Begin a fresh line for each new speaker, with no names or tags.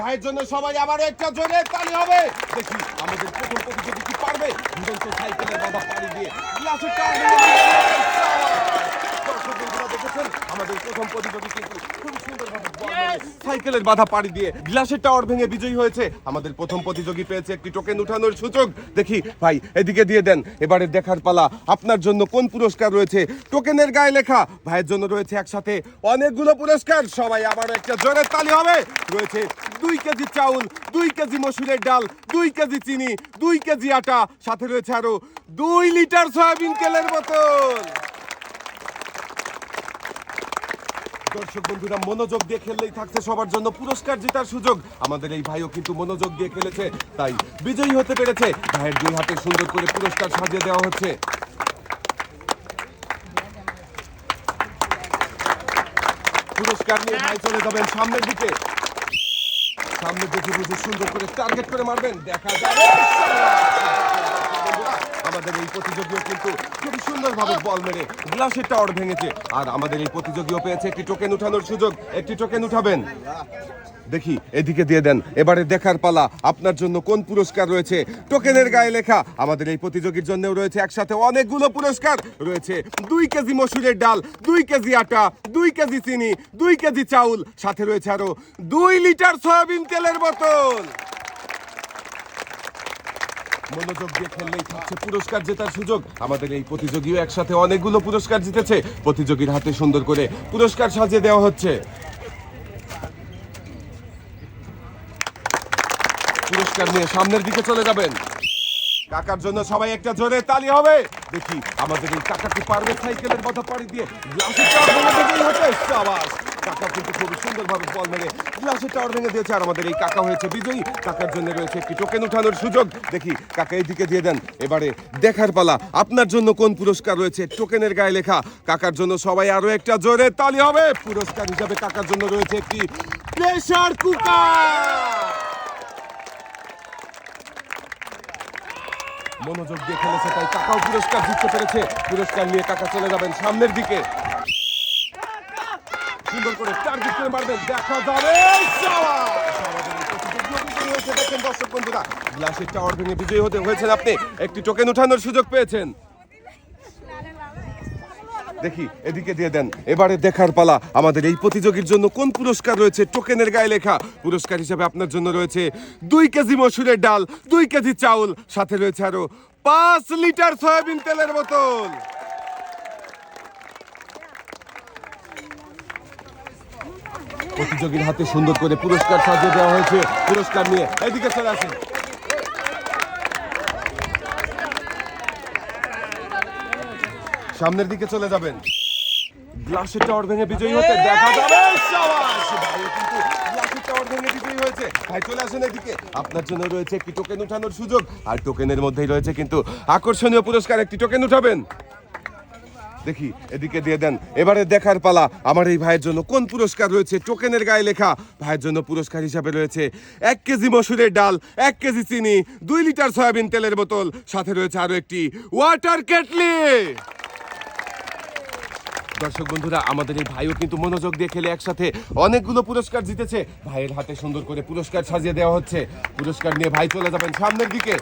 ভাইয়ের জন্য সবাই আবারও একটা জোরে তালি হবে। দেখি আমাদের প্রথম প্রতিযোগী কি পারবে? সাইকেলের বাধা পাড়ি দিয়ে দেখেছেন আমাদের প্রথম প্রতিযোগী কিন্তু খুব সুন্দরভাবে সাইকেলের বাধা পাড়ি দিয়ে গ্লাসের টাওয়ার ভেঙে বিজয়ী হয়েছে। আমাদের প্রথম প্রতিযোগী পেয়েছে একটি টোকেন উঠানোর সুযোগ। দেখি ভাই এদিকে দিয়ে দেন। এবারে দেখার পালা। আপনার জন্য কোন পুরস্কার রয়েছে? টোকেনের গায়ে লেখা। ভাইয়ের জন্য রয়েছে একসাথে অনেকগুলো পুরস্কার। সবাই আবার একটা জোরে তালি হবে। রয়েছে দুই কেজি চাউল, দুই কেজি মসুরের ডাল, দুই কেজি চিনি, দুই কেজি আটা। সাথে রয়েছে আরও দুই লিটার সয়াবিন তেলের বোতল। দর্শক বন্ধুরা, মনোযোগ দিয়ে খেললেই থাকছে সবার জন্য পুরস্কার জেতার সুযোগ। আমাদের এই ভাইও কিন্তু মনোযোগ দিয়ে খেলেছে, তাই বিজয়ী হতে পেরেছে। ভাইয়ের দুই হাতে সুন্দর করে পুরস্কার সাজিয়ে দেওয়া হচ্ছে। পুরস্কার নিয়ে ভাই চলে যাবেন সামনের দিকে। সামনে দেখে বুঝে সুন্দর করে টার্গেট করে মারবেন। দেখা যাবে। এই প্রতিযোগীও কিন্তু খুবই সুন্দরভাবে বল মেরে গ্লাসের টাওয়ার ভেঙেছে। আর আমাদের এই প্রতিযোগীও পেয়েছে একটি টোকেন উঠানোর সুযোগ। একটি টোকেন উঠাবেন। দেখি, এদিকে দিয়ে দেন। এবারে দেখার পালা। আপনার জন্য কোন পুরস্কার রয়েছে? টোকেনের গায়ে লেখা। আমাদের এই প্রতিযোগীর জন্যও রয়েছে একসাথে অনেকগুলো পুরস্কার। রয়েছে দুই কেজি মসুরের ডাল, দুই কেজি আটা, দুই কেজি চিনি, দুই কেজি চাউল। সাথে রয়েছে আরও দুই লিটার সয়াবিন তেলের বোতল। মনোযোগ দিয়ে খেললেই থাকছে পুরস্কার জেতার সুযোগ। আমাদের এই প্রতিযোগীও একসাথে অনেকগুলো পুরস্কার জিতেছে। প্রতিযোগীর হাতে সুন্দর করে পুরস্কার সাজিয়ে দেওয়া হচ্ছে। পুরস্কার নিয়ে সামনের দিকে চলে যাবেন। কাকার জন্য সবাই একটা জোরে তালি হবে। দেখি আমাদের এই কাকা কি পারবে সাইকেলের কথা পাড়ি দিয়ে। সাবাস। কাকা কিন্তু খুবই সুন্দরভাবে বল মেরে গ্লাসের টাওয়ার ভেঙে দিয়েছে আর আমাদের এই কাকা হয়েছে বিজয়ী। কাকার জন্য রয়েছে একটি টোকেন উঠানোর সুযোগ। দেখি কাকা এইদিকে দিয়ে দেন। এবারে দেখার পালা। আপনার জন্য কোন পুরস্কার রয়েছে? টোকেনের গায়ে লেখা। কাকার জন্য সবাই আরও একটা জোরে তালি হবে। পুরস্কার হিসাবে কাকার জন্য রয়েছে একটি প্রেসার কুকার মনোযোগ দিয়ে খেলেছে, তাই কাকাও পুরস্কার জিততে পেরেছে। পুরস্কার নিয়ে কাকা চলে যাবেন সামনের দিকে। সুন্দর করে টার্গেট করে মারবেন দেখা যাবে দেখেন দর্শক বন্ধুরা, গ্লাসের টাওয়ার ভেঙে বিজয়ী হতে হয়েছেন আপনি। একটি টোকেন উঠানোর সুযোগ পেয়েছেন। দেখি, এদিকে দিয়ে দেন। এবারে দেখার পালা। আমাদের এই প্রতিযোগীর জন্য কোন পুরস্কার রয়েছে? টোকেনের গায়ে লেখা। পুরস্কার হিসেবে আপনার জন্য রয়েছে দুই কেজি মসুরের ডাল, দুই কেজি চাউল, সাথে রয়েছে আরও পাঁচ লিটার সয়াবিন তেলের বোতল। প্রতিযোগীর হাতে সুন্দর করে পুরস্কার সাজিয়ে দেওয়া হয়েছে। পুরস্কার নিয়ে এদিকে চলে আসেন। সামনের দিকে চলে যাবেন। গ্লাসের টাওয়ার ভেঙে বিজয়ী হতে দেখা যাবে। হয়েছে। চলে এদিকে। আপনার জন্য রয়েছে একটি টোকেন উঠানোর সুযোগ। আর টোকেনের মধ্যেই রয়েছে কিন্তু আকর্ষণীয় পুরস্কার। একটি টোকেন উঠাবেন। দেখি, এদিকে দিয়ে দেন। এবারে দেখার পালা। আমার এই ভাইয়ের জন্য কোন পুরস্কার রয়েছে? টোকেনের গায়ে লেখা। ভাইয়ের জন্য পুরস্কার হিসাবে রয়েছে এক কেজি মসুরের ডাল, এক কেজি চিনি, দুই লিটার সয়াবিন তেলের বোতল। সাথে রয়েছে আরও একটি ওয়াটার কেটলি। দর্শক বন্ধুরা, আমাদের এই ভাইও কিন্তু মনোযোগ দিয়ে খেলে একসাথে অনেকগুলো পুরস্কার জিতেছে। ভাইয়ের হাতে সুন্দর করে পুরস্কার সাজিয়ে দেওয়া হচ্ছে। পুরস্কার নিয়ে ভাই চলে যাবেন সামনের দিকে।